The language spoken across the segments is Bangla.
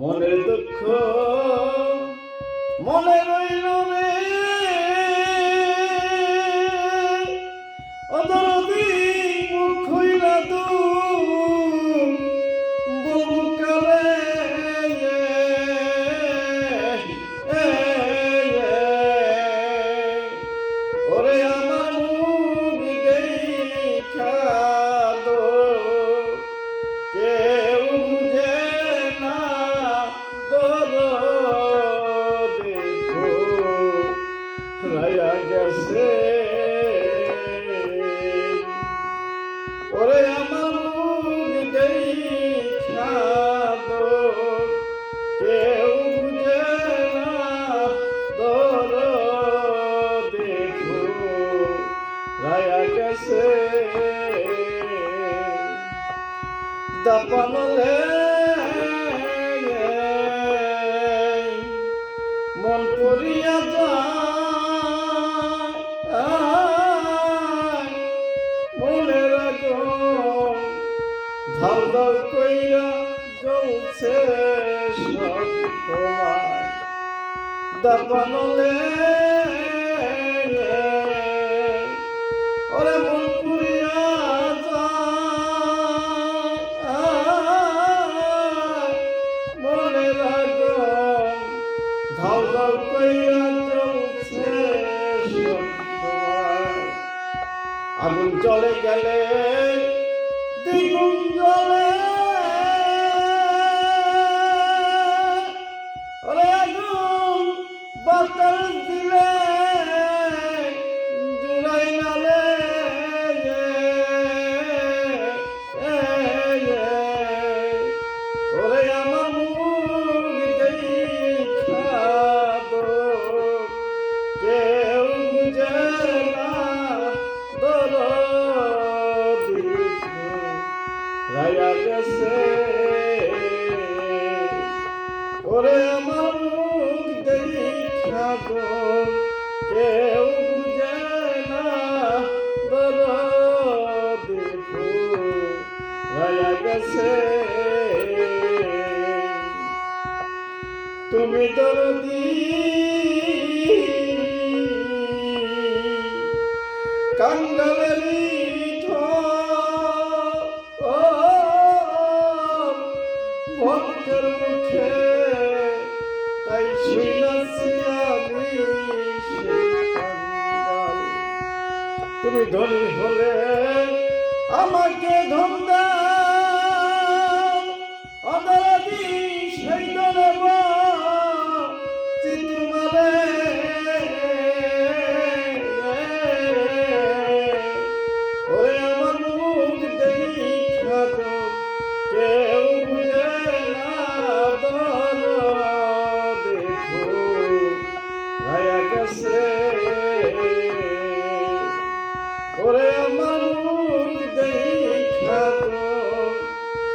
মনের দুঃখ মনে রইল রে। রায়া গেছে। ওরে আমার মুখ দেখা দো কেউ বুঝে না তোর দেখো রায়া গেছে দাপানলে মন পড়িয়া যায়। ধাল কইরা জ্বলছে দাপানলে ওরে মন মনে কইরা আগুন চলে গেলে গেছে তুমি দরদি। কাঙ্গালেরি ভক্তের মুখে তাই শুনাছি আমি তুমি ধনী হলে আমাকে ধন ওরে মুখ দেখা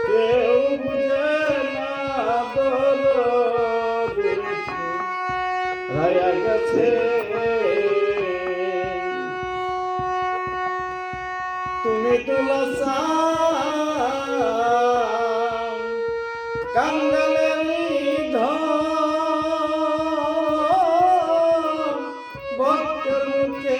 কেউ বুঝে না রায়া গেছে। তুমি তুলসা কাঙ্গালের ভক্তের মুখে